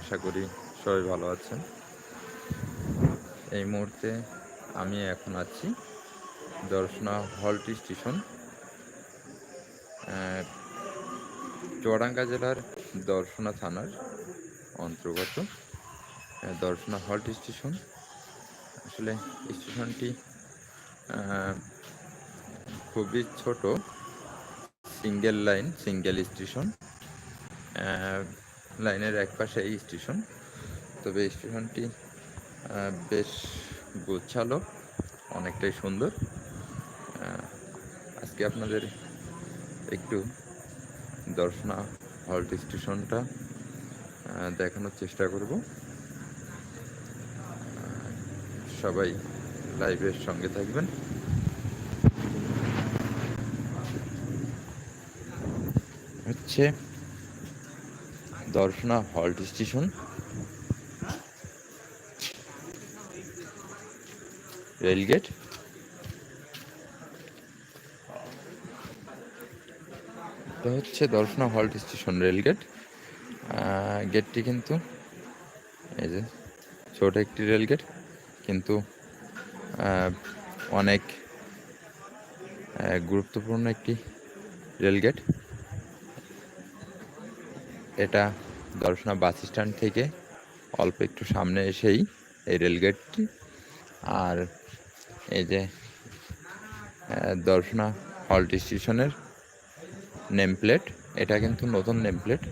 আশা করি সবাই ভালো আছেন। এই মুহূর্তে আমি এখন আছি দর্শনা হল্ট স্টেশন চুয়াডাঙ্গা জেলার দর্শনা থানার অন্তর্গত দর্শনা হল্ট স্টেশন। আসলে স্টেশনটি খুবই ছোট, সিঙ্গেল লাইন, সিঙ্গেল স্টেশন লাইনের এক পাশে এই স্টেশন। তবে এই স্টেশনটি বেশ গোছালো, অনেকটাই সুন্দর। আজকে আপনাদের একটু দর্শনা হল্ট স্টেশনটা দেখানোর চেষ্টা করব। সবাই লাইভের সঙ্গে থাকবেন। হচ্ছে দর্শনা হল্ট স্টেশন। রেলগেট এটা হচ্ছে দর্শনা হল্ট স্টেশন রেলগেট গেটটি কিন্তু এই যে ছোট একটি রেলগেট কিন্তু অনেক গুরুত্বপূর্ণ একটি রেলগেট এটা দর্শনা বাস স্ট্যান্ড থেকে অল্প একটু সামনে এসেই এই রেলগেটটি। আর এই যে দর্শনা হল্ট স্টেশনের নেম প্লেট এটা কিন্তু নতুন নেম প্লেট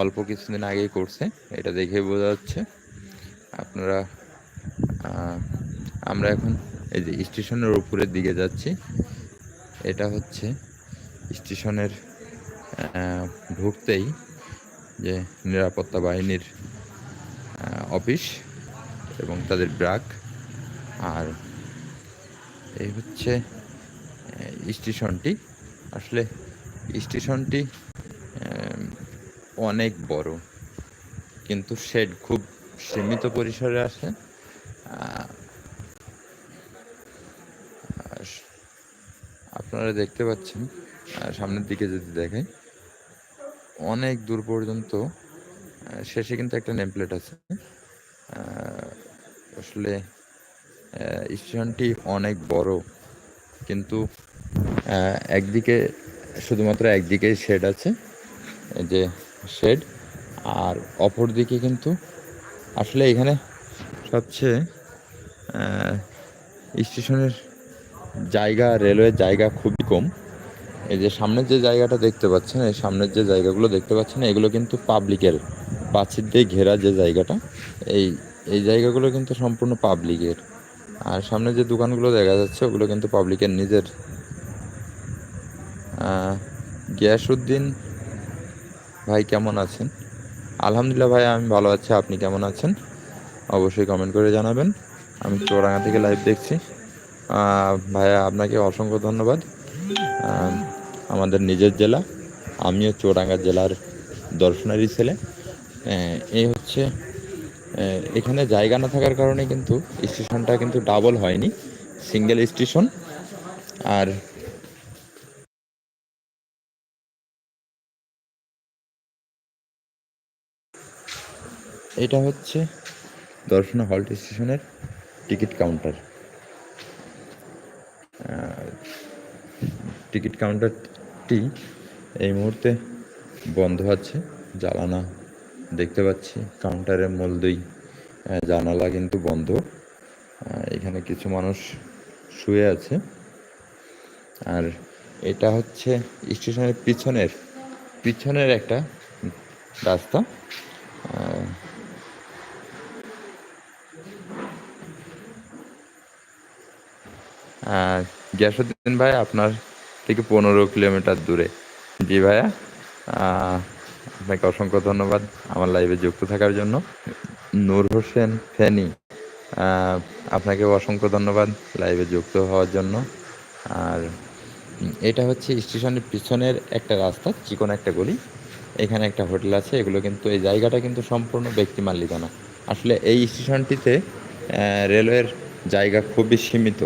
অল্প কিছুদিন আগেই করছে। এটা দেখে বোঝা যাচ্ছে। আপনারা আমরা এখন এই যে স্টেশনের উপরের দিকে যাচ্ছি। এটা হচ্ছে স্টেশনের ঢুকতেই যে নিরাপত্তা বাহিনীর অফিস এবং তাদের ব্রাক। আর এই হচ্ছে স্টেশনটি। আসলে স্টেশনটি অনেক বড়, কিন্তু শেড খুব সীমিত পরিসরে আছে। আপনারা দেখতে পাচ্ছেন সামনের দিকে যদি দেখেন অনেক দূর পর্যন্ত শেষে কিন্তু একটা নেম প্লেট আছে আসলে স্টেশনটি অনেক বড়, কিন্তু একদিকে, শুধুমাত্র একদিকেই শেড আছে যে শেড আর অপর দিকে কিন্তু, আসলে এখানে সবচেয়ে স্টেশনের জায়গা রেলওয়ের জায়গা খুবই কম। এই যে সামনের যে জায়গাটা দেখতে পাচ্ছেন, এই সামনের যে জায়গাগুলো দেখতে পাচ্ছেন, এগুলো কিন্তু পাবলিকের প্রাচীর দিয়ে ঘেরা যে জায়গাটা, এই এই জায়গাগুলো কিন্তু সম্পূর্ণ পাবলিকের। আর সামনে যে দোকানগুলো দেখা যাচ্ছে, ওগুলো কিন্তু পাবলিকের নিজের। গিয়াসুদ্দিন ভাই কেমন আছেন? আলহামদুলিল্লাহ ভাই, আমি ভালো আছি। আপনি কেমন আছেন? অবশ্যই কমেন্ট করে জানাবেন। আমি চোরাঙ্গা থেকে লাইভ দেখছি। ভাইয়া, আপনাকে অসংখ্য ধন্যবাদ। আমাদের নিজের জেলা, আমিও চুয়াডাঙ্গা জেলার দর্শনারি ছেলে। এই হচ্ছে এখানে জায়গা না থাকার কারণে কিন্তু স্টেশনটা কিন্তু ডাবল হয়নি, সিঙ্গেল স্টেশন। আর এটা হচ্ছে দর্শনা হল্ট স্টেশনের টিকিট কাউন্টার। টিকিট কাউন্টারটি এই মুহূর্তে বন্ধ আছে জ্বালানা দেখতে পাচ্ছি কাউন্টারের মূল দুই জানালা কিন্তু বন্ধ। এখানে কিছু মানুষ শুয়ে আছে। আর এটা হচ্ছে স্টেশনের পিছনের পিছনের একটা রাস্তা। আহ, গিয়াসুদ্দিন ভাই আপনার থেকে পনেরো কিলোমিটার দূরে। জি ভাইয়া আপনাকে অসংখ্য ধন্যবাদ আমার লাইভে যুক্ত থাকার জন্য। নূর হোসেন ফেনি আহ, আপনাকেও অসংখ্য ধন্যবাদ লাইভে যুক্ত হওয়ার জন্য। আর এটা হচ্ছে স্টেশনের পিছনের একটা রাস্তা চিকন একটা গলি। এখানে একটা হোটেল আছে এগুলো কিন্তু এই জায়গাটা কিন্তু সম্পূর্ণ ব্যক্তি মালিকানা। আসলে এই স্টেশনটিতে রেলওয়ের জায়গা খুবই সীমিত।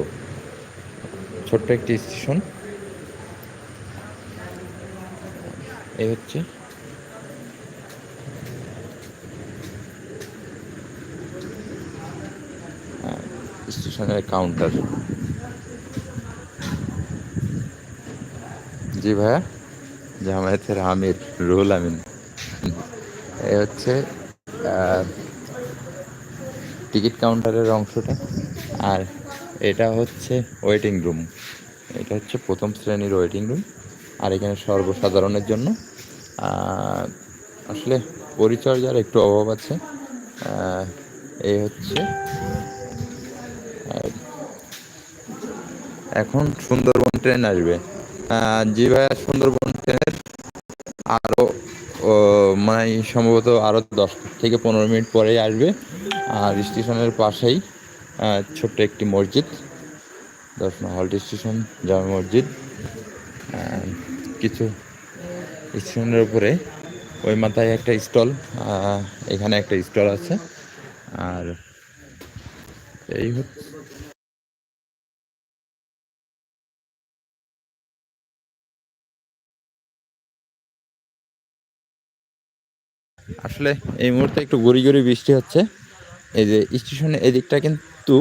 ছোট্ট একটি স্টেশন। এই হচ্ছে। স্টেশনের কাউন্টার জি ভাইয়া, জামায়াতের আমির রুহুল আমিন। এ হচ্ছে টিকিট কাউন্টারের অংশটা। আর এটা হচ্ছে ওয়েটিং রুম এটা হচ্ছে প্রথম শ্রেণির ওয়েটিং রুম আর এখানে সর্বসাধারণের জন্য আসলে পরিচর্যার একটু অভাব আছে এই হচ্ছে এখন সুন্দরবন ট্রেন আসবে। জি ভাইয়া, সুন্দরবন ট্রেনের আরও মানে সম্ভবত আরও দশ থেকে পনেরো মিনিট পরেই আসবে। আর স্টেশনের পাশেই ছোট্ট একটি মসজিদ দর্শনা হল্ট স্টেশন, জামা মসজিদ। কিছু স্টেশনের উপরে। ওই মাথায় একটা স্টল এখানে একটা স্টল আছে। আর এই হচ্ছে আসলে এই মুহূর্তে একটু গড়ি গড়ি বৃষ্টি হচ্ছে। এই যে স্টেশনের এদিকটা কিন্তু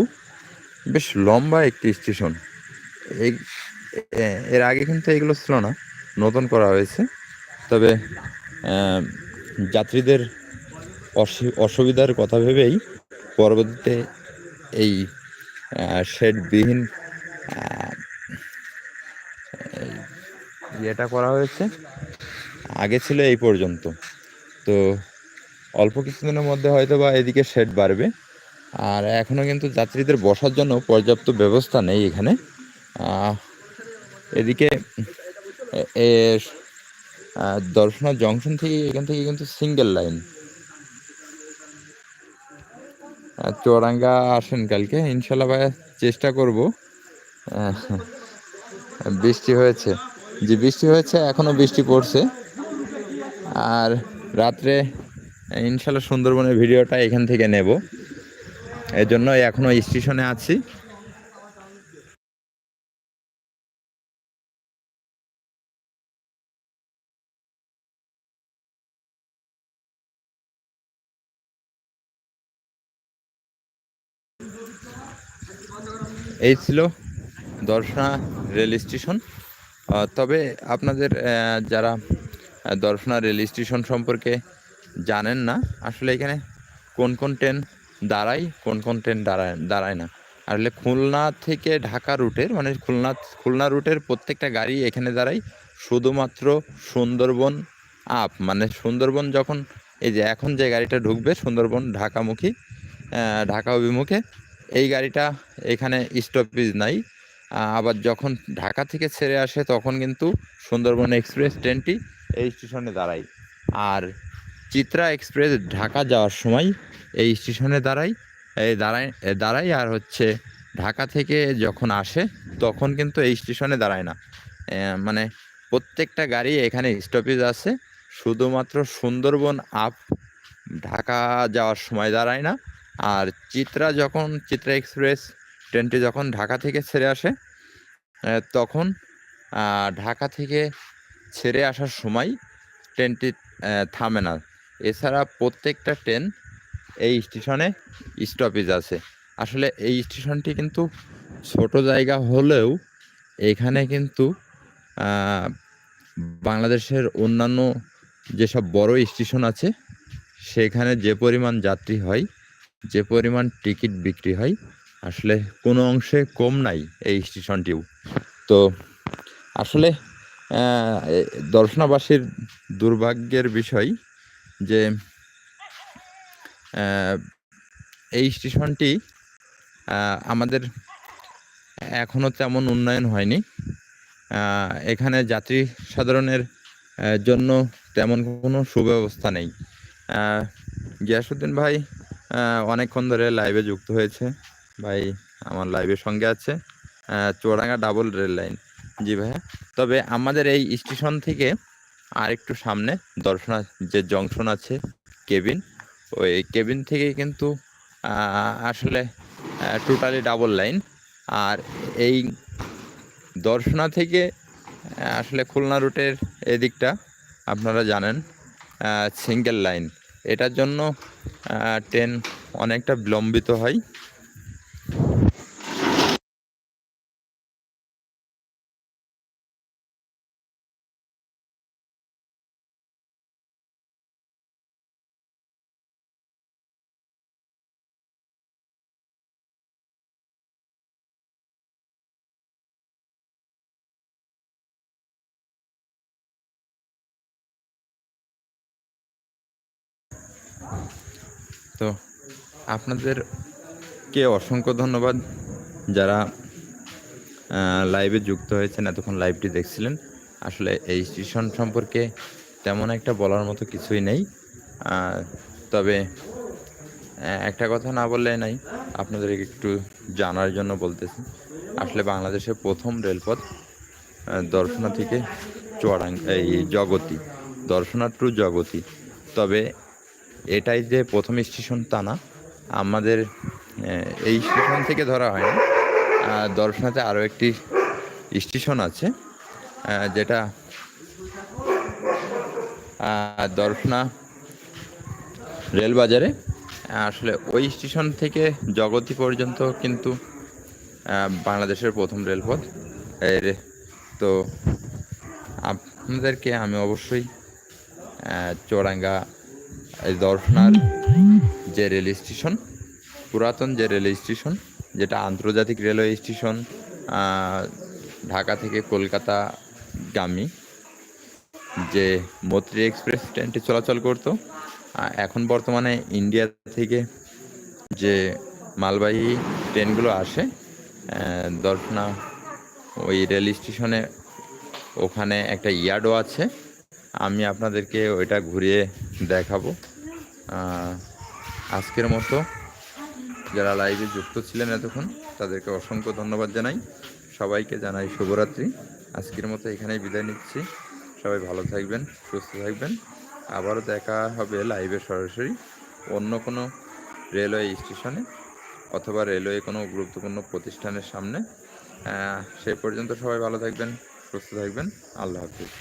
বেশ লম্বা একটি স্টেশন। এই এর আগে কিন্তু এগুলো ছিল না, নতুন করা হয়েছে। তবে যাত্রীদের অসুবিধার কথা ভেবেই পরবর্তীতে এই শেডবিহীন ইয়েটা করা হয়েছে। আগে ছিল এই পর্যন্ত। তো অল্প কিছুদিনের মধ্যে হয়তো বা এদিকে শেড বাড়বে। আর এখনও কিন্তু যাত্রীদের বসার জন্য পর্যাপ্ত ব্যবস্থা নেই এখানে। এদিকে দর্শনা জংশন থেকে এখান থেকে কিন্তু সিঙ্গেল লাইন। চৌরাঙ্গা আসেন কালকে, ইনশাল্লাহ ভাই চেষ্টা করব। বৃষ্টি হয়েছে। যে বৃষ্টি হয়েছে এখনও বৃষ্টি পড়ছে। আর রাত্রে ইনশাল্লাহ সুন্দরবনের ভিডিওটা এখান থেকে নেব। এর জন্য এখনও স্টেশনে আছি। এই ছিল দর্শনা রেল স্টেশন। তবে আপনাদের যারা দর্শনা রেল স্টেশন সম্পর্কে জানেন না, আসলে এখানে কোন কোন ট্রেন দাঁড়ায়, কোন কোন ট্রেন দাঁড়ায় দাঁড়ায় না। আসলে খুলনা থেকে ঢাকা রুটের মানে খুলনা খুলনা রুটের প্রত্যেকটা গাড়ি এখানে দাঁড়ায়। শুধুমাত্র সুন্দরবন আপ মানে সুন্দরবন যখন, এই যে এখন যে গাড়িটা ঢুকবে, সুন্দরবন ঢাকামুখী ঢাকা অভিমুখে। এই গাড়িটা এখানে স্টপেজ নাই। আবার যখন ঢাকা থেকে ছেড়ে আসে, তখন কিন্তু সুন্দরবন এক্সপ্রেস ট্রেনটি এই স্টেশনে দাঁড়ায়। আর চিত্রা এক্সপ্রেস ঢাকা যাওয়ার সময় এই স্টেশনে দাঁড়াই এই দাঁড়ায় দাঁড়াই আর হচ্ছে ঢাকা থেকে যখন আসে, তখন কিন্তু এই স্টেশনে দাঁড়ায় না। মানে প্রত্যেকটা গাড়ি এখানে স্টপেজ আছে। শুধুমাত্র সুন্দরবন আপ ঢাকা যাওয়ার সময় দাঁড়ায় না। আর চিত্রা যখন, চিত্রা এক্সপ্রেস ট্রেনটি যখন ঢাকা থেকে ছেড়ে আসে তখন ঢাকা থেকে ছেড়ে আসার সময় ট্রেনটি থামে না। এছাড়া প্রত্যেকটা ট্রেন এই স্টেশনে স্টপেজ আছে। আসলে এই স্টেশনটি কিন্তু ছোট জায়গা হলেও এখানে কিন্তু বাংলাদেশের অন্যান্য যেসব বড় স্টেশন আছে, সেখানে যে পরিমাণ যাত্রী হয় যে পরিমাণ টিকিট বিক্রি হয়, আসলে কোনো অংশে কম নাই এই স্টেশনটিও। তো আসলে দর্শনাবাসীর দুর্ভাগ্যের বিষয় যে এই স্টেশনটি আমাদের এখনও তেমন উন্নয়ন হয়নি। এখানে যাত্রী সাধারণের জন্য তেমন কোনো সুব্যবস্থা নেই। গিয়াসুদ্দিন ভাই অনেকক্ষণ ধরে লাইভে যুক্ত হয়েছে। ভাই আমার লাইভের সঙ্গে আছে। চুয়াডাঙ্গা ডাবল রেল লাইন জি ভাইয়া তবে আমাদের এই স্টেশন থেকে আর একটু সামনে দর্শনা, যে জংশন আছে কেবিন ওই কেবিন থেকে কিন্তু আসলে টোটালি ডাবল লাইন আর এই দর্শনা থেকে আসলে খুলনা রুটের এদিকটা আপনারা জানেন সিঙ্গেল লাইন এটার জন্য ট্রেন অনেকটা বিলম্বিত হয়। তো আপনাদেরকে অসংখ্য ধন্যবাদ যারা লাইভে যুক্ত হয়েছেন, এতক্ষণ লাইভটি দেখছিলেন। আসলে এই স্টেশন সম্পর্কে তেমন একটা বলার মতো কিছুই নেই। তবে একটা কথা না বললে নাই আপনাদের একটু জানার জন্য বলতেছি। আসলে বাংলাদেশের প্রথম রেলপথ দর্শনা থেকে চুয়াডাং এই জগতি, দর্শনা টু জগতি। তবে এটাই যে প্রথম স্টেশন তা না। আমাদের এই স্টেশন থেকে ধরা হয় না দর্শনাতে আরও একটি স্টেশন আছে যেটা দর্শনা রেলবাজারে। আসলে ওই স্টেশন থেকে জগতি পর্যন্ত কিন্তু বাংলাদেশের প্রথম রেলপথ। এর, তো আপনাদেরকে আমি অবশ্যই চৌরাঙ্গা এই দর্শনার যে রেল স্টেশন, পুরাতন যে রেল স্টেশন, যেটা আন্তর্জাতিক রেলওয়ে স্টেশন ঢাকা থেকে কলকাতা গামী যে মৈত্রী এক্সপ্রেস ট্রেনটি চলাচল করতো এখন বর্তমানে ইন্ডিয়া থেকে যে মালবাহী ট্রেনগুলো আসে দর্শনা ওই রেল স্টেশনে ওখানে একটা ইয়ার্ডও আছে। আমি আপনাদেরকে ওইটা ঘুরিয়ে দেখাবো। আজকের মতো যারা লাইভে যুক্ত ছিলেন এতক্ষণ, তাদেরকে অসংখ্য ধন্যবাদ জানাই। সবাইকে জানাই শুভরাত্রি। আজকের মতো এখানেই বিদায় নিচ্ছি। সবাই ভালো থাকবেন, সুস্থ থাকবেন। আবারও দেখা হবে লাইভে সরাসরি অন্য কোনো রেলওয়ে স্টেশনে অথবা রেলওয়ে কোনো গুরুত্বপূর্ণ প্রতিষ্ঠানের সামনে। সে পর্যন্ত সবাই ভালো থাকবেন, সুস্থ থাকবেন। আল্লাহ হাফিজ।